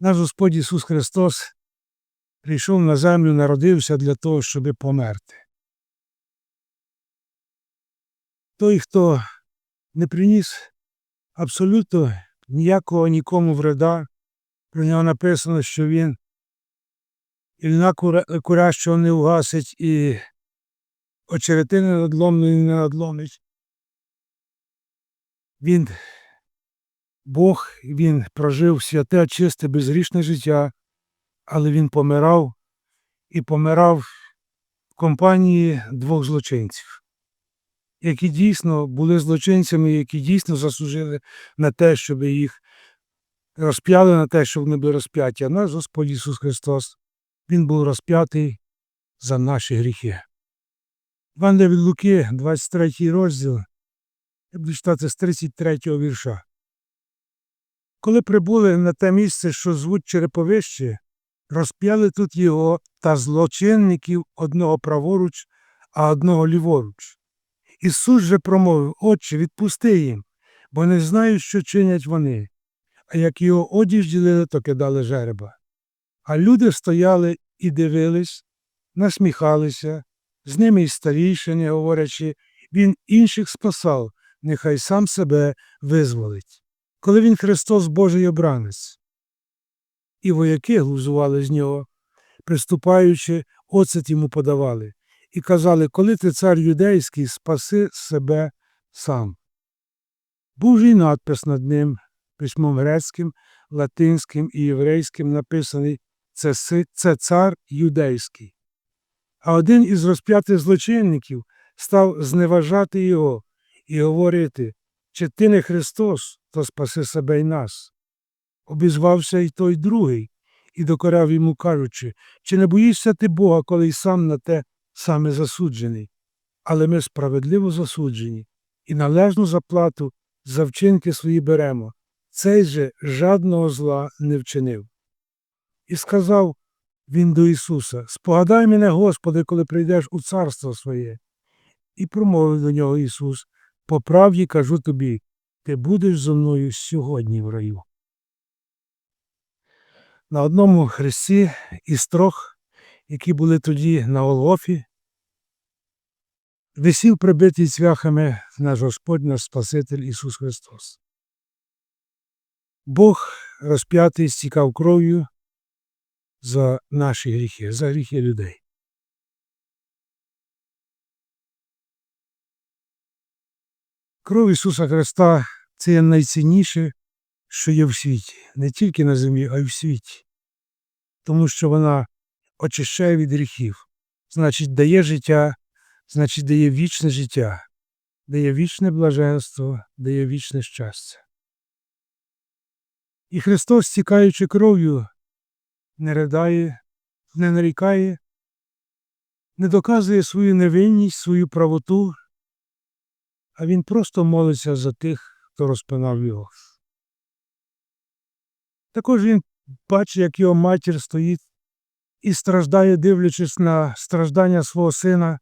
Наш Господь Ісус Христос прийшов на землю, народився для того, щоб померти. Той, хто не приніс абсолютно ніякого нікому вреда, про нього написано, що він і льна кура- курящого не угасить, і очеретини надломної не надломить. Він Бог, він прожив святе, чисте, безгрішне життя, але він помирав і помирав в компанії двох злочинців, які дійсно були злочинцями, які дійсно заслужили на те, щоб їх розп'яли на те, щоб вони були розп'яті. А наш Господь Ісус Христос, Він був розп'ятий за наші гріхи. Івангелія від Луки, 23 розділ, я буду читати з 33 вірша. Коли прибули на те місце, що звуть Череповище, розп'яли тут його та злочинників одного праворуч, а одного ліворуч. Ісус же промовив, Отче, відпусти їм, бо не знають, що чинять вони. А як його одіж ділили, то кидали жереба. А люди стояли і дивились, насміхалися, з ними й старішини, говорячи, він інших спасав, нехай сам себе визволить. Коли він Христос Божий обранець. І вояки глузували з нього, приступаючи, оцет йому подавали, і казали, коли ти цар юдейський, спаси себе сам. Був надпис над ним, письмом грецьким, латинським і єврейським написаний це, це цар юдейський. А один із розп'ятих злочинників став зневажати його і говорити, чи ти не Христос, то спаси себе й нас. Обізвався й той другий і докоряв йому, кажучи, чи не боїшся ти Бога, коли й сам на те саме засуджений? Але ми справедливо засуджені і належну заплату за вчинки свої беремо. Цей же жадного зла не вчинив. І сказав він до Ісуса, спогадай мене, Господи, коли прийдеш у царство своє. І промовив до нього Ісус, по правді кажу тобі, ти будеш зо мною сьогодні в раю. На одному хресті із трьох, які були тоді на Голгофі, висів прибитий цвяхами наш Господь, наш Спаситель Ісус Христос. Бог розп'ятий стікав кров'ю за наші гріхи, за гріхи людей. Кров Ісуса Христа це найцінніше, що є в світі, не тільки на землі, а й в світі, тому що вона очищає від гріхів, значить, дає життя, значить, дає вічне життя, дає вічне блаженство, дає вічне щастя. І Христос, стікаючи кров'ю, не ридає, не нарікає, не доказує свою невинність, свою правоту, а він просто молиться за тих, хто розпинав його. Також він бачить, як його матір стоїть і страждає, дивлячись на страждання свого сина.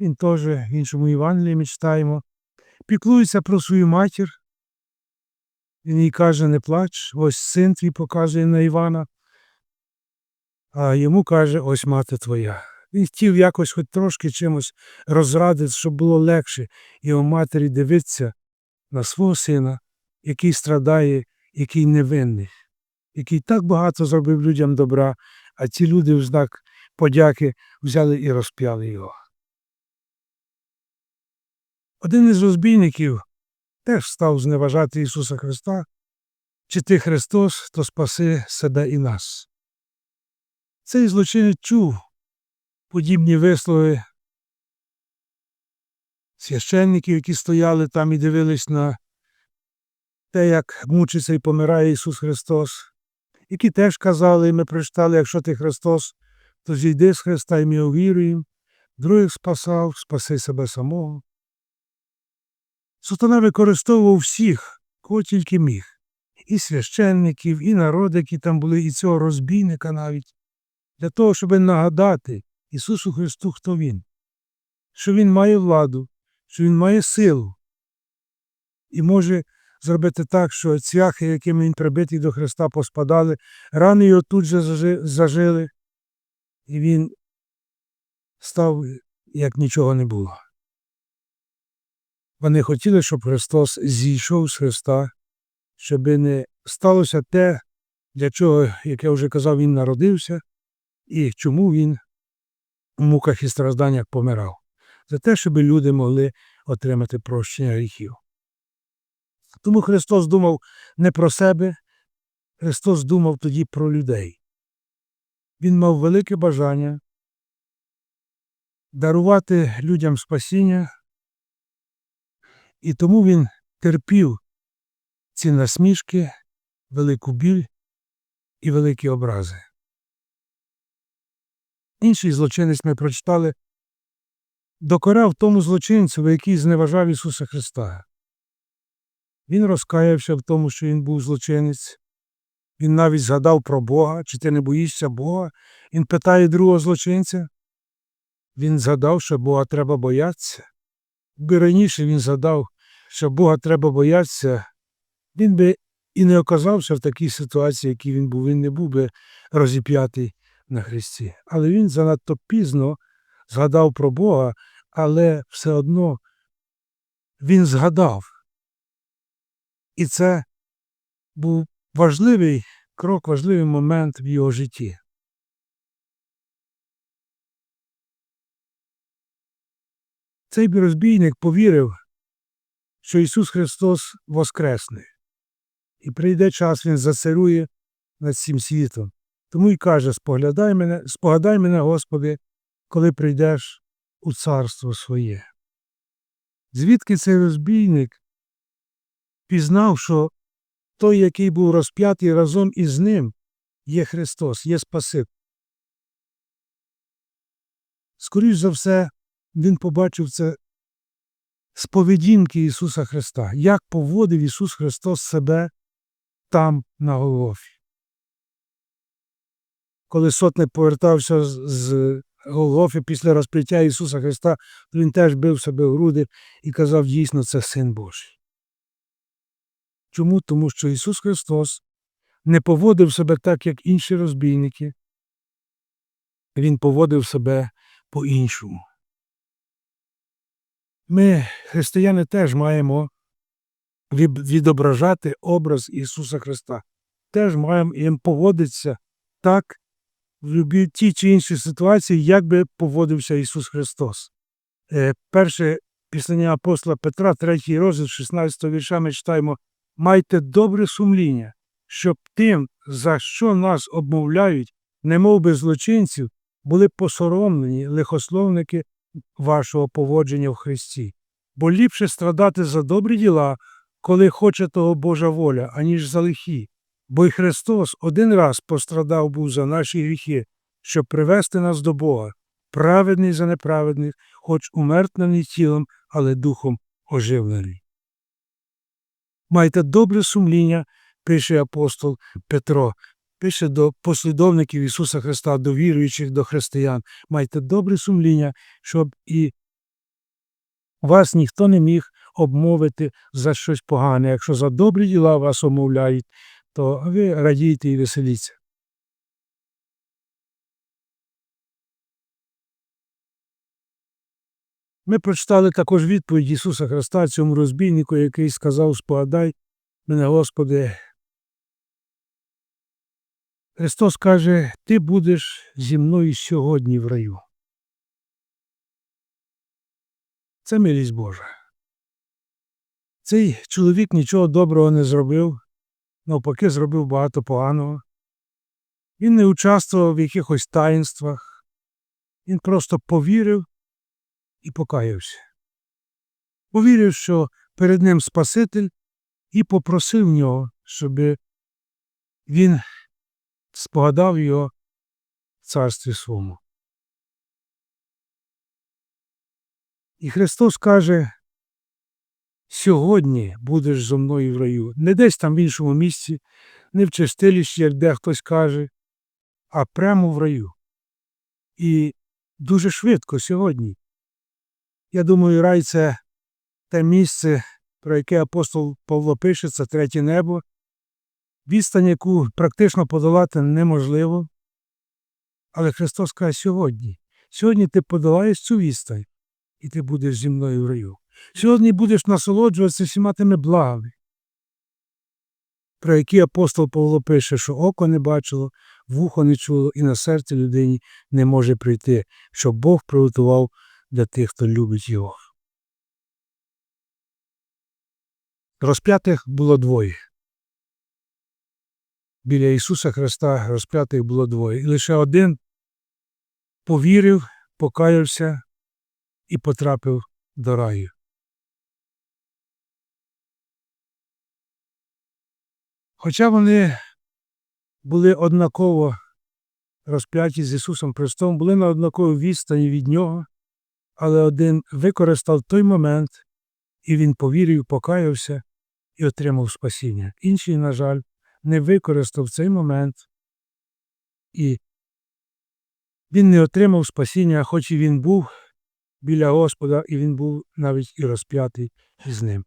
Він теж в іншому Євангелії ми читаємо, піклується про свою матір. Він їй каже, не плач, ось син твій показує на Івана, а йому каже, ось мати твоя. Він хотів якось хоч трошки чимось розрадити, щоб було легше його матері дивитися на свого сина, який страдає, який невинний, який так багато зробив людям добра, а ці люди в знак подяки взяли і розп'яли його. Один із розбійників теж став зневажати Ісуса Христа, чи ти Христос, то спаси себе і нас. Цей злочинець чув подібні вислови священників, які стояли там і дивились на те, як мучиться і помирає Ісус Христос, які теж казали, і ми прочитали, якщо ти Христос, то зійди з Христа і ми увіруємо, других спасав, спаси себе самого. Сатана використовував всіх, кого тільки міг, і священників, і народ, які там були, і цього розбійника навіть, для того, щоб нагадати Ісусу Христу, хто Він, що Він має владу, що Він має силу і може зробити так, що цвяхи, якими він прибитий до Христа, поспадали, рани його тут же зажили, і він став, як нічого не було. Вони хотіли, щоб Христос зійшов з Христа, щоб не сталося те, для чого, як я вже казав, він народився, і чому він в муках і стражданнях помирав. За те, щоб люди могли отримати прощення гріхів. Тому Христос думав не про себе, Христос думав тоді про людей. Він мав велике бажання дарувати людям спасіння, і тому він терпів ці насмішки, велику біль і великі образи. Інший злочинець ми прочитали, докорав тому злочинцю, який зневажав Ісуса Христа. Він розкаявся в тому, що він був злочинець. Він навіть згадав про Бога, чи ти не боїшся Бога. Він питає другого злочинця. Він згадав, що Бога треба боятися. Якби раніше він згадав, що Бога треба боятися, він би і не оказався в такій ситуації, якій він був, він не був би розіп'ятий на Христі. Але він занадто пізно згадав про Бога, але все одно він згадав. І це був важливий крок, важливий момент в його житті. Цей розбійник повірив, що Ісус Христос воскресне, і прийде час Він зацарує над цим світом. Тому й каже: споглядай мене, спогадай мене, Господи, коли прийдеш у царство своє. Звідки цей розбійник пізнав, що той, який був розп'ятий разом із ним, є Христос, є Спаситель. Скоріш за все, він побачив це з поведінки Ісуса Христа, як поводив Ісус Христос себе там на Голгофі. Коли сотник повертався з- з Голгофи після розп'яття Ісуса Христа, він теж бив себе в груди і казав, дійсно, це Син Божий. Чому? Тому що Ісус Христос не поводив себе так, як інші розбійники. Він поводив себе по-іншому. Ми, християни, теж маємо відображати образ Ісуса Христа. Теж маємо їм поводитися так в тій чи іншій ситуації, як би поводився Ісус Христос. Е, Перше післання апостола Петра, третій розділ, 16 вірша, ми читаємо Майте добре сумління, щоб тим, за що нас обмовляють, немов би злочинців, були посоромлені лихословники вашого поводження в Христі. Бо ліпше страдати за добрі діла, коли хоче того Божа воля, аніж за лихі. Бо й Христос один раз пострадав був за наші гріхи, щоб привести нас до Бога, праведний за неправедних, хоч умертвений тілом, але духом оживлений. Майте добре сумління, пише апостол Петро, пише до послідовників Ісуса Христа, до віруючих до християн. Майте добре сумління, щоб і вас ніхто не міг обмовити за щось погане. Якщо за добрі діла вас обмовляють, то ви радійте і веселіться. Ми прочитали також відповідь Ісуса Христа цьому розбійнику, який сказав Спогадай мене, Господи. Христос каже, Ти будеш зі мною сьогодні в раю. Це милість Божа. Цей чоловік нічого доброго не зробив, навпаки, зробив багато поганого. Він не участвував в якихось таїнствах, він просто повірив і покаявся. Повірив, що перед ним Спаситель, і попросив нього, щоб він спогадав його в царстві своєму. І Христос каже, сьогодні будеш зо мною в раю, не десь там в іншому місці, не в чистилищі, як де хтось каже, а прямо в раю. І дуже швидко сьогодні. Я думаю, рай це те місце, про яке апостол Павло пише, це третє небо, відстань, яку практично подолати неможливо. Але Христос каже сьогодні. Сьогодні ти подолаєш цю відстань, і ти будеш зі мною в раю. Сьогодні будеш насолоджуватися всіма тими благами, про які апостол Павло пише, що око не бачило, вухо не чуло, і на серце людині не може прийти, що Бог приготував для тих, хто любить його. Розп'ятих було двоє. Біля Ісуса Христа розп'ятих було двоє. І лише один повірив, покаявся і потрапив до раю. Хоча вони були однаково розп'яті з Ісусом Христом, були на однаковій відстані від Нього, але один використав той момент, і він повірив, покаявся і отримав спасіння. Інший, на жаль, не використав цей момент, і він не отримав спасіння, хоч і він був біля Господа, і він був навіть і розп'ятий з ним.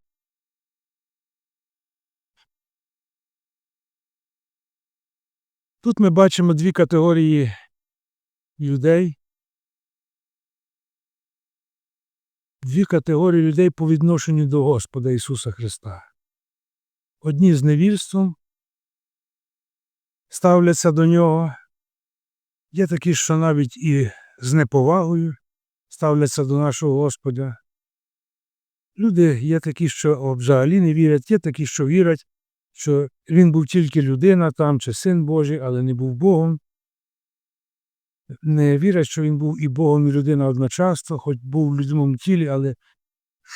Тут ми бачимо дві категорії людей. Дві категорії людей по відношенню до Господа Ісуса Христа. Одні з невірством ставляться до Нього. Є такі, що навіть і з неповагою ставляться до нашого Господа. Люди є такі, що взагалі не вірять, є такі, що вірять, що він був тільки людина там, чи син Божий, але не був Богом. Не вірять, що він був і Богом, і людина одночасно, хоч був в людському тілі, але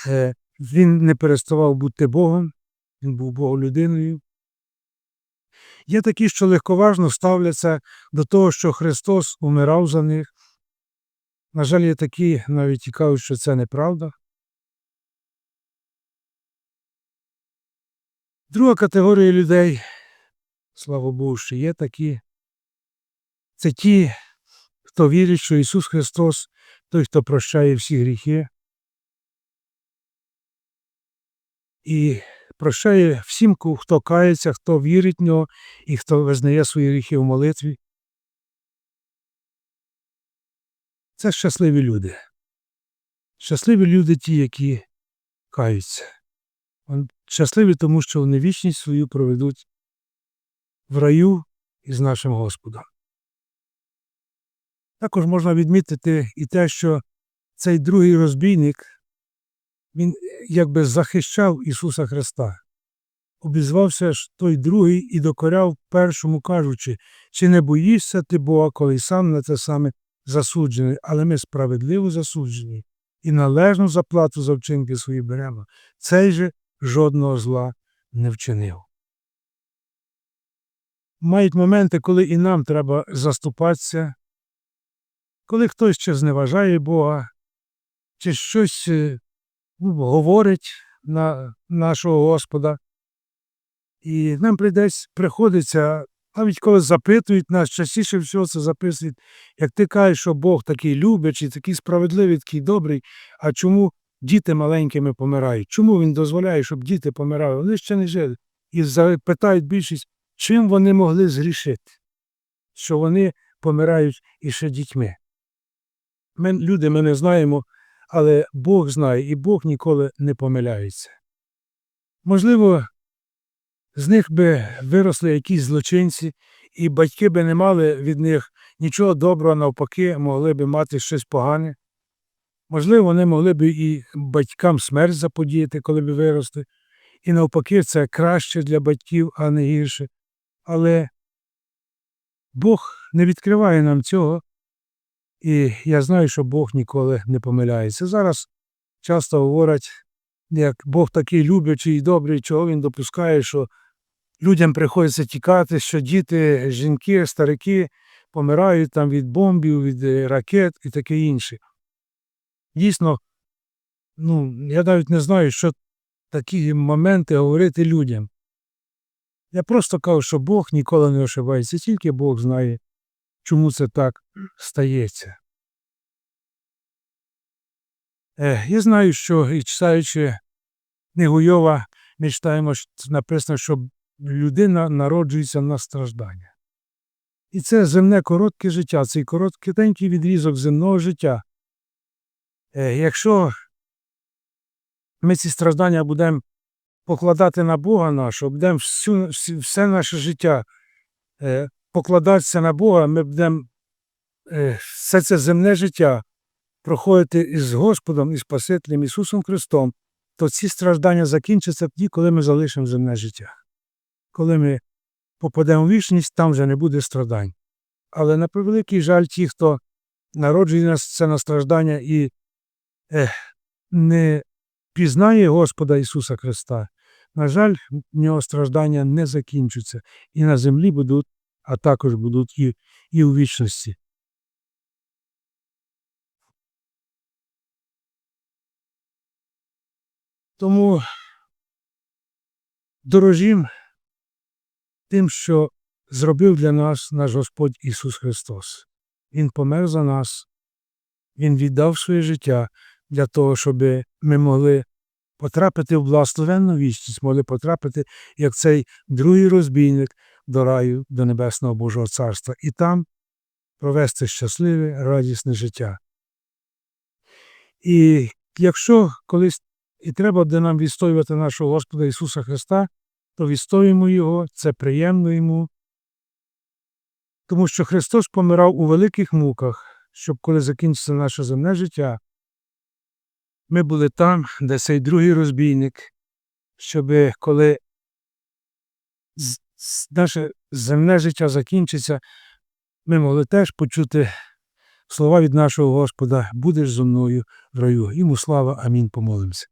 е, він не переставав бути Богом, він був Боголюдиною. Є такі, що легковажно ставляться до того, що Христос умирав за них. На жаль, є такі, навіть і кажуть, що це неправда. Друга категорія людей, слава Богу, що є такі. Це ті, хто вірить, що Ісус Христос той, хто прощає всі гріхи. І прощає всім, хто кається, хто вірить в нього і хто визнає свої гріхи в молитві. Це щасливі люди. Щасливі люди ті, які каються. Щасливі тому, що вони вічність свою проведуть в раю із нашим Господом. Також можна відмітити і те, що цей другий розбійник, він якби захищав Ісуса Христа. Обізвався ж той другий і докоряв першому, кажучи, чи не боїшся ти Бога, коли сам на те саме засуджений, але ми справедливо засуджені і належну заплату за вчинки свої беремо. Цей же жодного зла не вчинив. Мають моменти, коли і нам треба заступатися, коли хтось ще зневажає Бога, чи щось е, говорить на нашого Господа. І нам прийдеться, приходиться, навіть коли запитують нас, частіше всього це записують, як ти кажеш, що Бог такий любячий, такий справедливий, такий добрий, а чому діти маленькими помирають? Чому він дозволяє, щоб діти помирали? Вони ще не жили. І запитають більшість, чим вони могли згрішити, що вони помирають іще дітьми. Ми, люди, ми не знаємо, але Бог знає, і Бог ніколи не помиляється. Можливо, з них би виросли якісь злочинці, і батьки би не мали від них нічого доброго, навпаки, могли би мати щось погане. Можливо, вони могли б і батькам смерть заподіяти, коли б виросли. І навпаки, це краще для батьків, а не гірше. Але Бог не відкриває нам цього, і я знаю, що Бог ніколи не помиляється. Зараз часто говорять, як Бог такий любячий і добрий, чого він допускає, що людям приходиться тікати, що діти, жінки, старики помирають там від бомбів, від ракет і таке інше. Дійсно, ну, я навіть не знаю, що такі моменти говорити людям. Я просто кажу, що Бог ніколи не ошибається, тільки Бог знає, чому це так стається. Е, Я знаю, що і читаючи книгу Йова ми читаємо, що написано, що людина народжується на страждання. І це земне коротке життя, цей короткий відрізок земного життя. Е, Якщо ми ці страждання будемо покладати на Бога нашого, будемо всю, все наше життя е, покладатися на Бога, ми будемо е, все це земне життя проходити із Господом і Спасителем Ісусом Христом, то ці страждання закінчаться тоді, коли ми залишимо земне життя. Коли ми попадемо в вічність, там вже не буде страдань. Але на превеликий жаль, ті, хто народжує нас це на страждання і не пізнає Господа Ісуса Христа, на жаль, в нього страждання не закінчуться. І на землі будуть, а також будуть і, і у вічності. Тому дорожім тим, що зробив для нас наш Господь Ісус Христос. Він помер за нас, Він віддав своє життя для того, щоб ми могли потрапити в благословенну вічність, могли потрапити, як цей другий розбійник до раю, до Небесного Божого Царства, і там провести щасливе, радісне життя. І якщо колись і треба буде нам відстоювати нашого Господа Ісуса Христа, то відстоюємо Його, це приємно йому. Тому що Христос помирав у великих муках, щоб коли закінчиться наше земне життя, ми були там, де цей другий розбійник, щоб коли наше земне життя закінчиться, ми могли теж почути слова від нашого Господа, будеш зо мною в раю. Йому слава, амінь, помолимося.